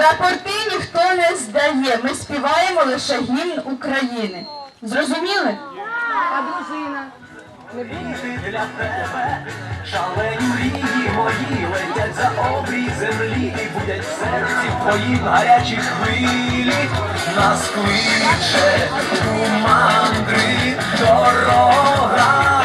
Рапорти ніхто не здає. Ми співаємо лише гімн України. Зрозуміли? А дружина? Не Для тебе шалені мрії мої летять за обрій землі і будять в серці твоїм гарячі хвилі. Нас кличе у мандри дорога.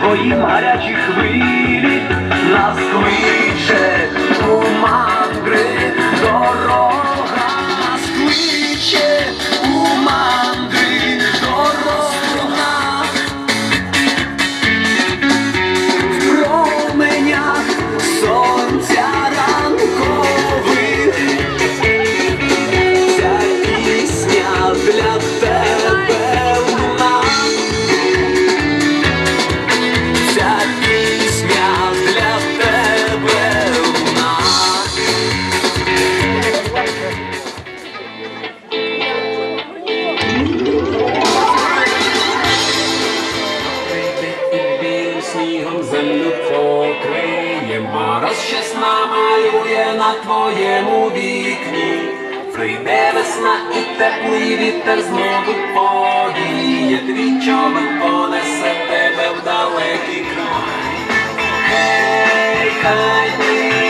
Твоїм гарячі хвилі, нас у мандри дорога, нас у мандри дорога. В променях сонця ранкових. Ця пісня для тебе на твоєму вікні. Прийде весна і теплий вітер знову повіє, твій човен понесе тебе в далекий край. Хей, хай ти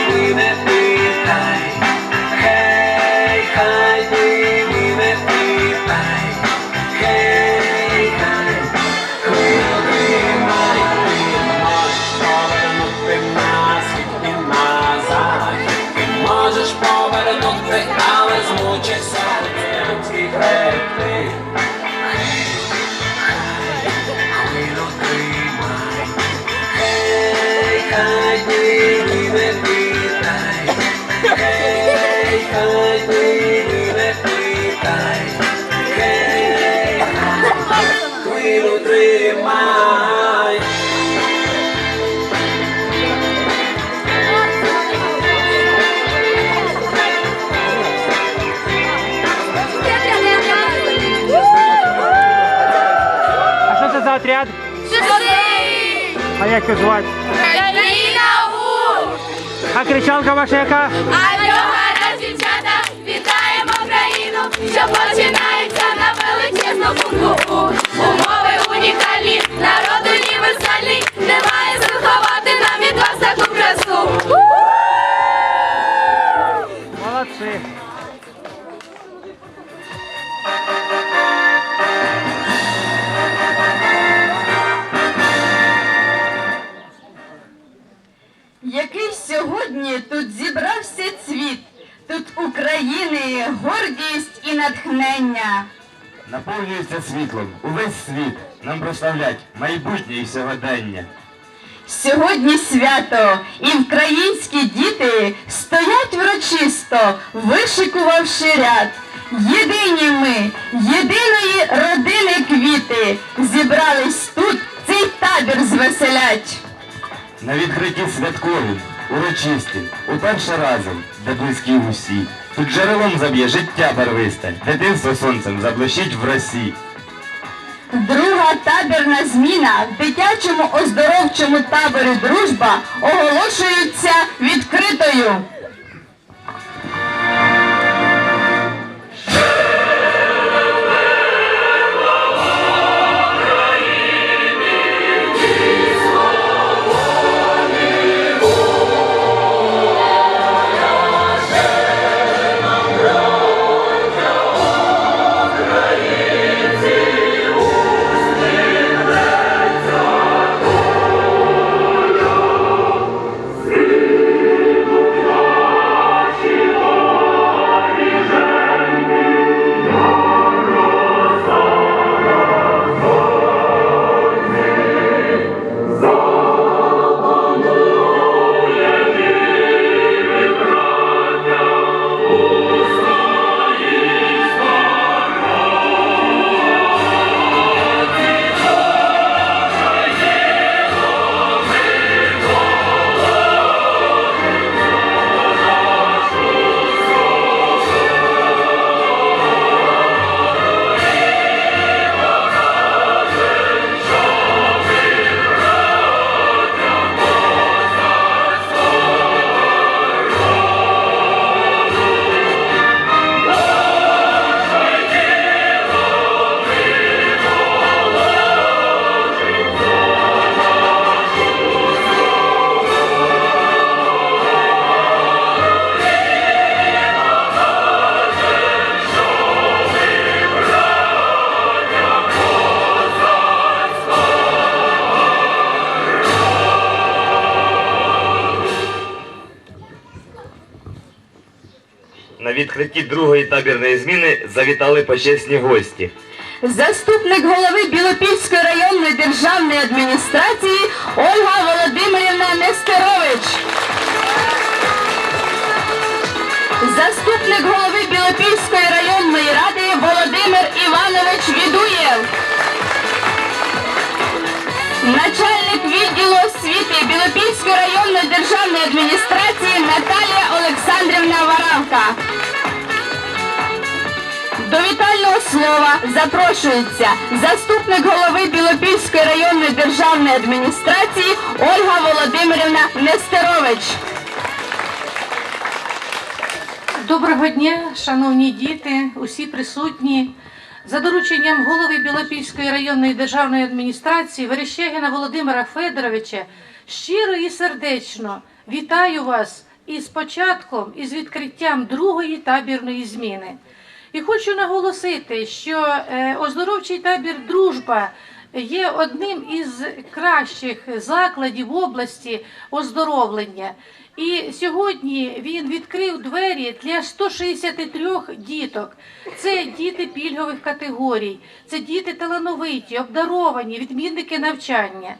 А як її звати? А кричалка ваша яка? Альога, дівчата, вітаємо країну, що починається на величезну букву. Умови унікальні, народ універсальний, тут зібрався цвіт, тут України гордість і натхнення. Наповнюється світлом увесь світ. Нам прославлять майбутнє і сьогодення. Сьогодні свято, і українські діти стоять врочисто, вишикувавши ряд. Єдині ми, єдиної родини квіти, зібрались тут цей табір звеселять. На відкритті святкові, урочисті, уперше разом, де близькі усі. Тут джерелом заб'є життя барвисте, дитинство сонцем заблищить в росі. Друга табірна зміна в дитячому оздоровчому таборі Дружба оголошується відкритою. Відкритті другої табірної зміни завітали почесні гості. Заступник голови Білопільської районної державної адміністрації Ольга Володимирівна Нестерович. Заступник голови Білопільської районної ради Володимир Іванович Відуєв. Начальник відділу освіти Білопільської районної державної адміністрації Варавка. До вітального слова запрошується заступник голови Білопільської районної державної адміністрації Ольга Володимирівна Нестерович. Доброго дня, шановні діти, усі присутні. За дорученням голови Білопільської районної державної адміністрації Верещагіна Володимира Федоровича щиро і сердечно вітаю вас із початком і з відкриттям другої табірної зміни. І хочу наголосити, що е, оздоровчий табір Дружба є одним із кращих закладів області оздоровлення. І сьогодні він відкрив двері для 163 діток. Це діти пільгових категорій, це діти талановиті, обдаровані, відмінники навчання.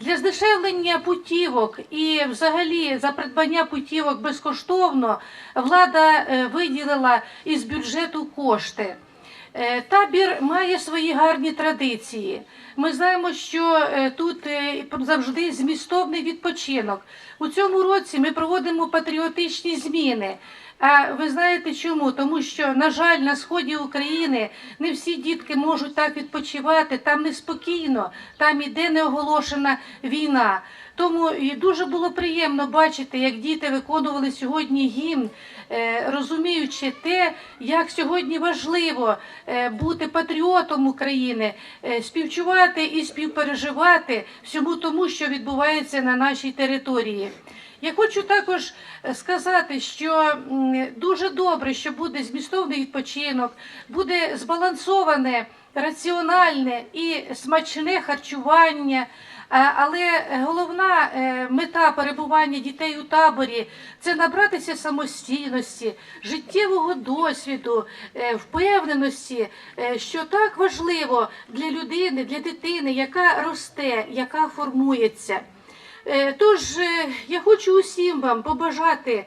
Для здешевлення путівок і взагалі за придбання путівок безкоштовно влада е, виділила із бюджету кошти. Е, Табір має свої гарні традиції. Ми знаємо, що е, тут е, завжди змістовний відпочинок. У цьому році ми проводимо патріотичні зміни. А ви знаєте чому? Тому що, на жаль, на сході України не всі дітки можуть так відпочивати, там неспокійно, там іде неоголошена війна. Тому і дуже було приємно бачити, як діти виконували сьогодні гімн, е, розуміючи те, як сьогодні важливо е, бути патріотом України, е, співчувати і співпереживати всьому тому, що відбувається на нашій території. Я хочу також сказати, що дуже добре, що буде змістовний відпочинок, буде збалансоване, раціональне і смачне харчування. Е, Але головна е, мета перебування дітей у таборі це набратися самостійності, життєвого досвіду, е, впевненості, що так важливо для людини, для дитини, яка росте, яка формується. Тож я хочу усім вам побажати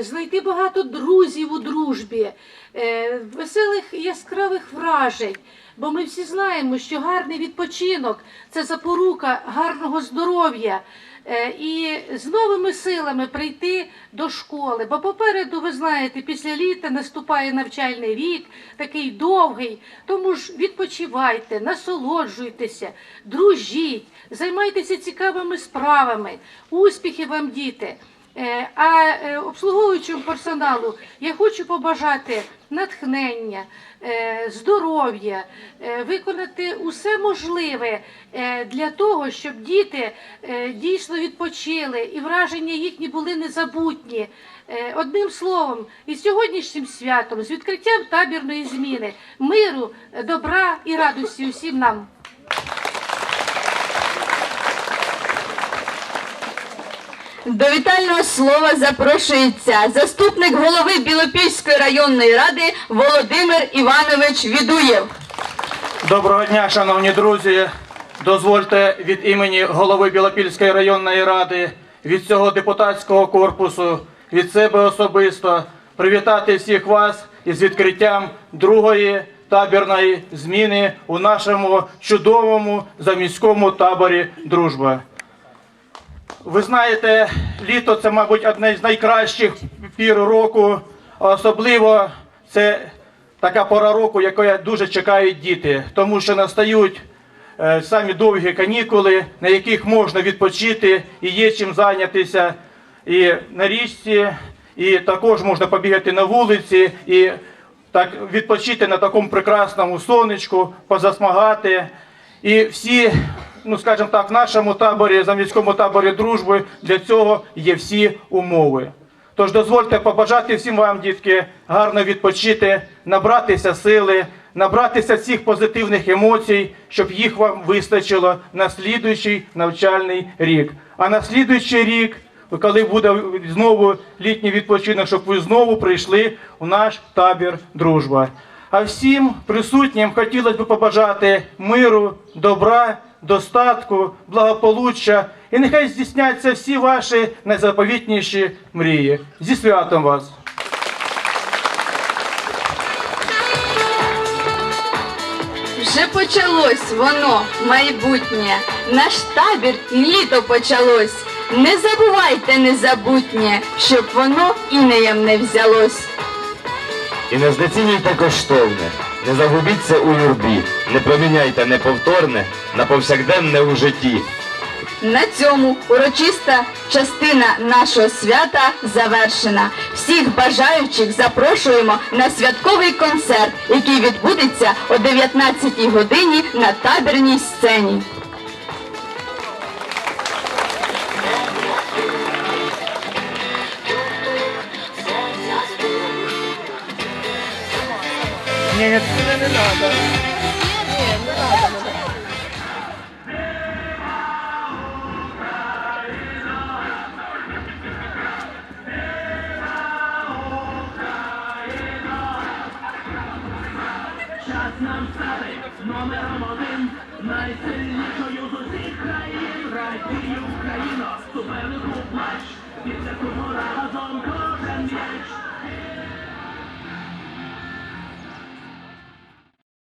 знайти багато друзів у дружбі, веселих яскравих вражень. Бо ми всі знаємо, що гарний відпочинок це запорука гарного здоров'я. Е, І з новими силами прийти до школи. Бо попереду, ви знаєте, після літа наступає навчальний рік, такий довгий. Тому ж відпочивайте, насолоджуйтеся, дружіть, займайтеся цікавими справами. Успіхів вам, діти! Е, А е, обслуговуючому персоналу я хочу побажати натхнення, е, здоров'я, виконати усе можливе для того, щоб діти дійсно відпочили і враження їхні були незабутні. Одним словом, із сьогоднішнім святом, з відкриттям табірної зміни, миру, добра і радості усім нам. До вітального слова запрошується заступник голови Білопільської районної ради Володимир Іванович Відуєв. Доброго дня, шановні друзі. Дозвольте від імені голови Білопільської районної ради, від цього депутатського корпусу, від себе особисто привітати всіх вас із відкриттям другої табірної зміни у нашому чудовому заміському таборі Дружба. Ви знаєте, літо це, мабуть, одне з найкращих пір року. Особливо це така пора року, якої дуже чекають діти, тому що настають е, самі довгі канікули, на яких можна відпочити і є чим зайнятися і на річці, і також можна побігати на вулиці і так відпочити на такому прекрасному сонечку, позасмагати. І всі, ну скажімо так, в нашому таборі, заміському таборі дружби, для цього є всі умови. Тож дозвольте побажати всім вам, дітки, гарно відпочити, набратися сили, набратися всіх позитивних емоцій, щоб їх вам вистачило на слідуючий навчальний рік. А на слідуючий рік коли буде знову літній відпочинок, щоб ви знову прийшли у наш табір Дружба. А всім присутнім хотілося б побажати миру, добра, достатку, благополуччя і нехай здійсняться всі ваші найзаповітніші мрії. Зі святом вас! Вже почалось воно, майбутнє, наш табір літо почалось. Не забувайте незабутнє, щоб воно інеєм не взялось. І не знецінюйте коштовне, не загубіться у юрбі, не проміняйте неповторне на повсякденне у житті. На цьому урочиста частина нашого свята завершена. Всіх бажаючих запрошуємо на святковий концерт, який відбудеться о 19 годині на табірній сцені. Ні, ні, Україна, супернику плач, після